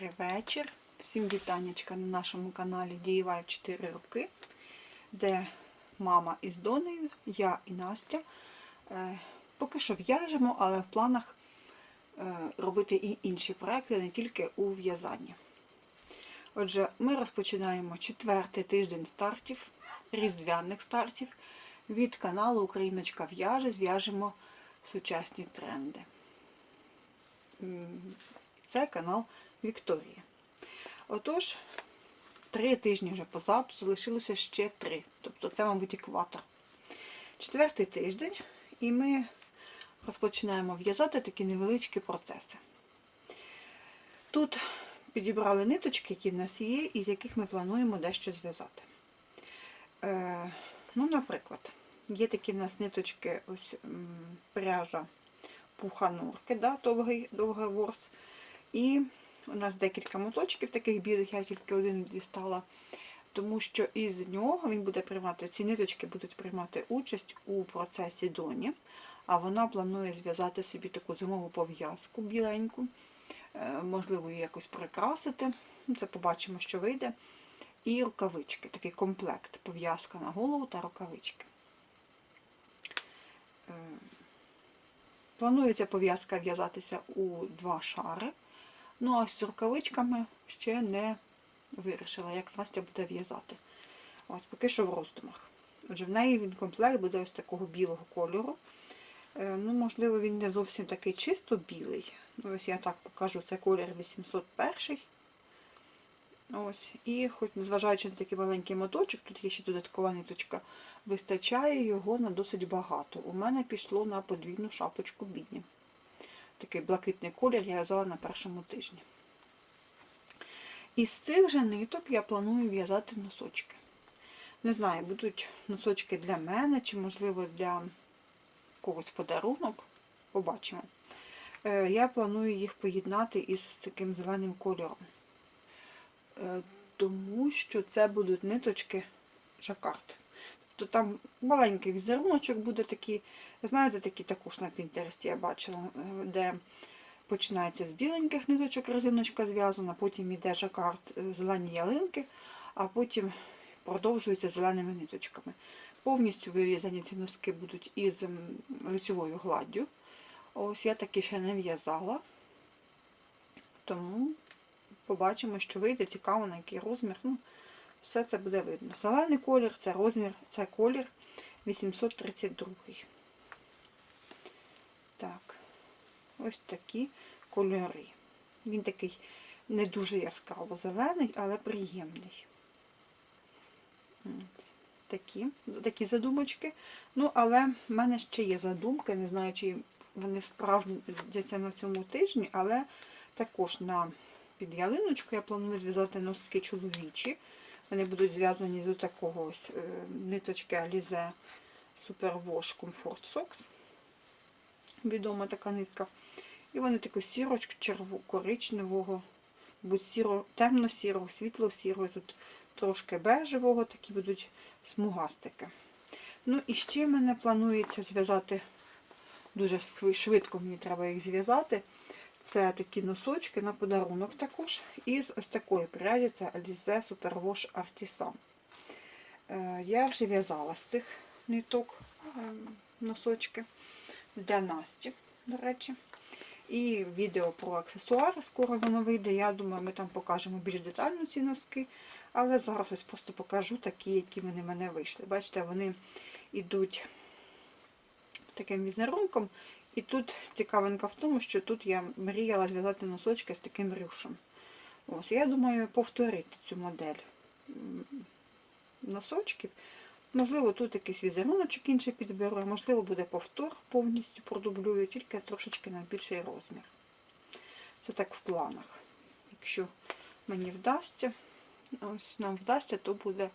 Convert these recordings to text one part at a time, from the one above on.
Добрий вечір. Всім вітаннячка на нашому каналі DIY 4 роки, де мама із донею, я і Настя. Е, Поки що в'яжемо, але в планах е, робити і інші проекти, не тільки у в'язанні. Отже, ми розпочинаємо четвертий тиждень стартів, різдвяних стартів від каналу Україночка в'яже. Зв'яжемо сучасні тренди. Це канал Вікторії. Отож, три тижні вже позаду, залишилося ще три. Тобто це, мабуть, екватор. Четвертий тиждень, і ми розпочинаємо в'язати такі невеличкі процеси. Тут підібрали ниточки, які в нас є, і з яких ми плануємо дещо зв'язати. Е, ну, наприклад, є такі в нас ниточки, ось пряжа пуханурки, да, довгий, довгий ворс. І у нас декілька моточків таких білих, я тільки один дістала, тому що із нього він буде приймати, ці ниточки будуть приймати участь у процесі доні, а вона планує зв'язати собі таку зимову пов'язку біленьку, е, можливо, її якось прикрасити. Ну, Це побачимо, що вийде. І рукавички, такий комплект, пов'язка на голову та рукавички. Е, Планується пов'язка в'язатися у два шари. Ну, а з рукавичками ще не вирішила, як Настя буде в'язати. Ось поки що в роздумах. Отже, в неї він комплект буде ось такого білого кольору. Е, Ну, можливо, він не зовсім такий чисто білий. Ну, Ось я так покажу, це колір 801. Ось. І хоч незважаючи на такий маленький моточок, тут є ще додаткова ниточка, вистачає його на досить багато. У мене пішло на подвійну шапочку бідні. Такий блакитний колір я в'язала на першому тижні. Із цих же ниток я планую в'язати носочки. Не знаю, будуть носочки для мене, чи, можливо, для когось подарунок. Побачимо. Е, Я планую їх поєднати із таким зеленим кольором. Е, Тому що це будуть ниточки жакард. Тобто там маленький візеруночок буде такий, знаєте, такі також на Пінтересті я бачила, е, де починається з біленьких ниточок резиночка зв'язана, потім йде жакард е, зелені ялинки, а потім продовжується зеленими ниточками. Повністю вирізані ці носки будуть із лицевою гладдю. Ось я таки ще не в'язала. Тому побачимо, що вийде цікаво, на який розмір. Ну, все це буде видно. Зелений колір це розмір, це колір 832. Так, ось такі кольори. Він такий не дуже яскраво зелений, але приємний. Такі, такі задумочки. Ну, але в мене ще є задумки, не знаю, чи вони справдяться на цьому тижні, але також на під ялиночку я планую зв'язати носки чоловічі. Вони будуть зв'язані з такого ось е, ниточки Alize Superwash Comfort Socks. Відома така нитка. І вони таку сірочку черву, коричневого, будь сіро, темно-сірого, світло-сірого, тут трошки бежевого, такі будуть смугастики. Ну і ще мене планується зв'язати, дуже швидко мені треба їх зв'язати. Це такі носочки на подарунок також. І з ось такої пряді це Alize Superwash Artisan. Е, Я вже в'язала з цих ниток е, носочки для Насті, до речі. І відео про аксесуари скоро воно вийде. Я думаю, ми там покажемо більш детально ці носки. Але зараз ось просто покажу такі, які вони в мене вийшли. Бачите, вони йдуть таким візерунком. І тут цікавинка в тому, що тут я мріяла зв'язати носочки з таким рюшем. Ось, я думаю, повторити цю модель носочків. Можливо, тут якийсь візеруночок інший підберу, а можливо, буде повтор, повністю продублюю, тільки трошечки на більший розмір. Це так в планах. Якщо мені вдасться, ось нам вдасться, то буде,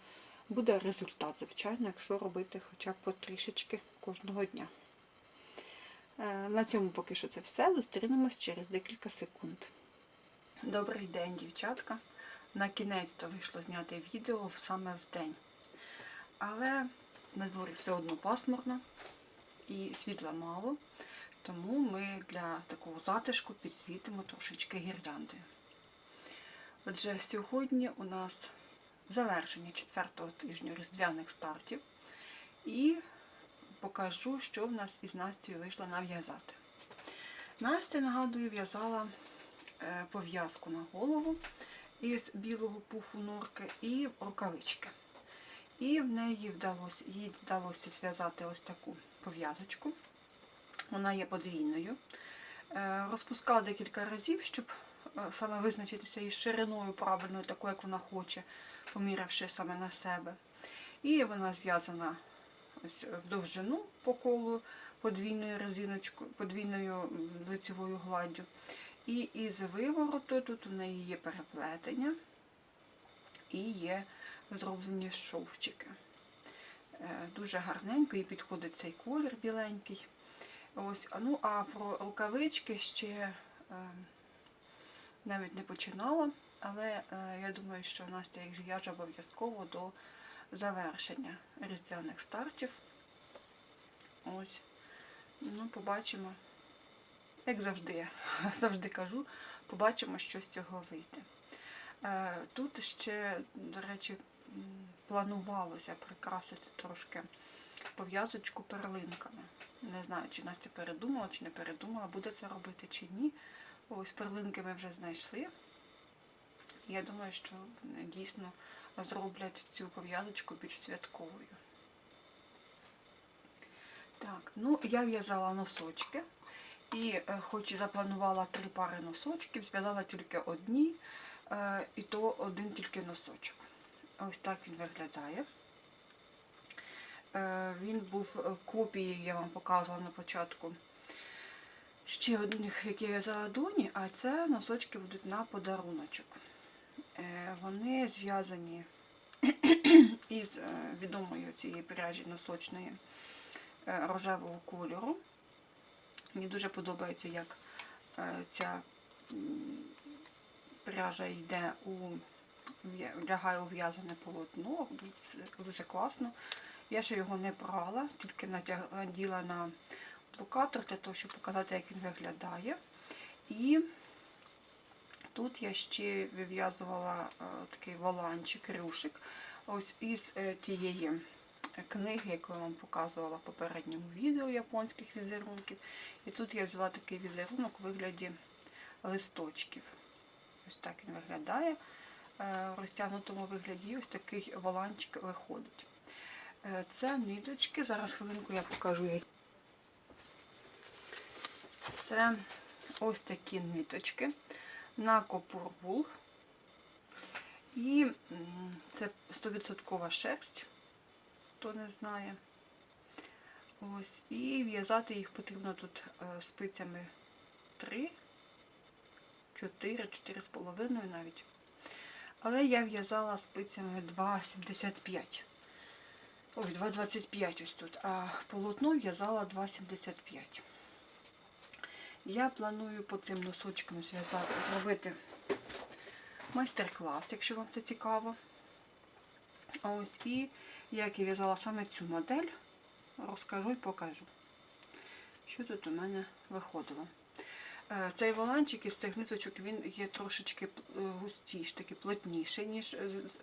буде результат, звичайно, якщо робити хоча б по трішечки кожного дня. Е, На цьому поки що це все. Зустрінемось через декілька секунд. Добрий день, дівчатка. На кінець то вийшло зняти відео саме в день. Але на дворі все одно пасмурно і світла мало, тому ми для такого затишку підсвітимо трошечки гірляндою. Отже, сьогодні у нас завершення четвертого тижня різдвяних стартів. І покажу, що в нас із Настю вийшло нав'язати. Настя, нагадую, в'язала е, пов'язку на голову із білого пуху норки і рукавички. І в неї вдалося, їй вдалося зв'язати ось таку пов'язочку. Вона є подвійною. Е, Розпускала декілька разів, щоб е, саме визначитися із шириною правильною, такою, як вона хоче, поміривши саме на себе. І вона зв'язана ось в довжину по колу подвійною резиночкою, подвійною лицевою гладдю. І із вивороту тут у неї є переплетення і є зроблені шовчики. Е, Дуже гарненько, їй підходить цей колір біленький. Ось, ну а про рукавички ще е, навіть не починала, але е, я думаю, що Настя їх зв'яже обов'язково до завершення різдвяних стартів. Ось. Ну, побачимо. Як завжди, я завжди кажу, побачимо, що з цього вийде. Е, Тут ще, до речі, планувалося прикрасити трошки пов'язочку перлинками. Не знаю, чи Настя передумала, чи не передумала, буде це робити чи ні. Ось перлинки ми вже знайшли. Я думаю, що дійсно зроблять цю пов'язочку більш святковою. Так, ну я в'язала носочки. І е, хоч і запланувала три пари носочків, зв'язала тільки одні, е, і то один тільки носочок. Ось так він виглядає. Е, Він був копією, я вам показувала на початку. Ще одних, які я в'язала доні, а це носочки будуть на подаруночок. Е, Вони зв'язані із е, відомою цієї пряжі носочної е, рожевого кольору. Мені дуже подобається, як ця пряжа йде у лягає у в'язане полотно. Дуже- класно. Я ще його не прала, тільки наділа на блокатор для того, щоб показати, як він виглядає. І тут я ще вив'язувала е, такий воланчик, рюшик. Ось із е, тієї книги, яку я вам показувала в попередньому відео японських візерунків. І тут я взяла такий візерунок у вигляді листочків. Ось так він виглядає. Е, В розтягнутому вигляді ось такий воланчик виходить. Е, Це ниточки. Зараз хвилинку я покажу. які. Це ось такі ниточки на копурбул. І це 100% шерсть, хто не знає. Ось. І в'язати їх потрібно тут е, спицями 3, 4, 4,5 навіть. Але я в'язала спицями 2,75. Ой, 2,25 ось тут. А полотно в'язала 2,75. Я планую по цим носочкам зробити майстер-клас, якщо вам це цікаво. Ось і як я в'язала саме цю модель, розкажу і покажу, що тут у мене виходило. Е, Цей воланчик із цих ниточок він є трошечки е, густіший, такий плотніший, ніж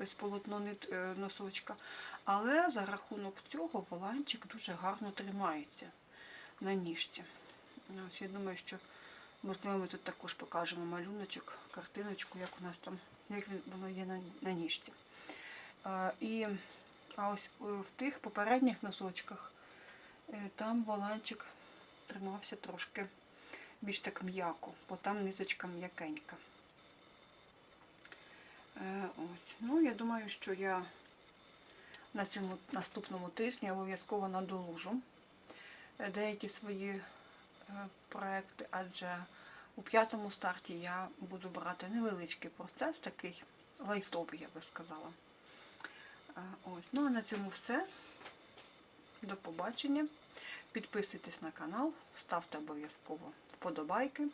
з полотно е, носочка. Але за рахунок цього воланчик дуже гарно тримається на ніжці. Я думаю, що можливо ми тут також покажемо малюночок, картиночку, як у нас там, як воно є на, на ніжці. А, і, а ось е, в тих попередніх носочках е, там воланчик тримався трошки більш так м'яко, бо там ниточка м'якенька. Е, ось. Ну, я думаю, що я на цьому наступному тижні обов'язково надолужу деякі свої е, проекти, адже у п'ятому старті я буду брати невеличкий процес, такий лайтовий, я би сказала. Е, Ось. Ну а на цьому все. До побачення. Підписуйтесь на канал, ставте обов'язково вподобайки.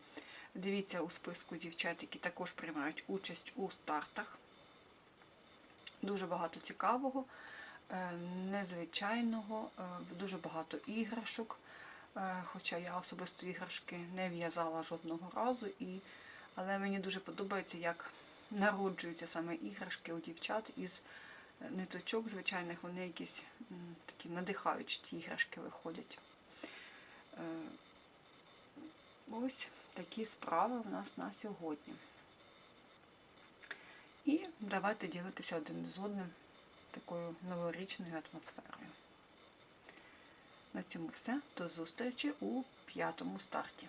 Дивіться у списку дівчат, які також приймають участь у стартах. Дуже багато цікавого, е, незвичайного, дуже багато іграшок. Е, Хоча я особисто іграшки не в'язала жодного разу, і... але мені дуже подобається, як народжуються саме іграшки у дівчат із ниточок звичайних, вони якісь такі надихаючі ті іграшки виходять. Е, Ось такі справи в нас на сьогодні. І давайте ділитися один з одним такою новорічною атмосферою. На цьому все. До зустрічі у п'ятому старті.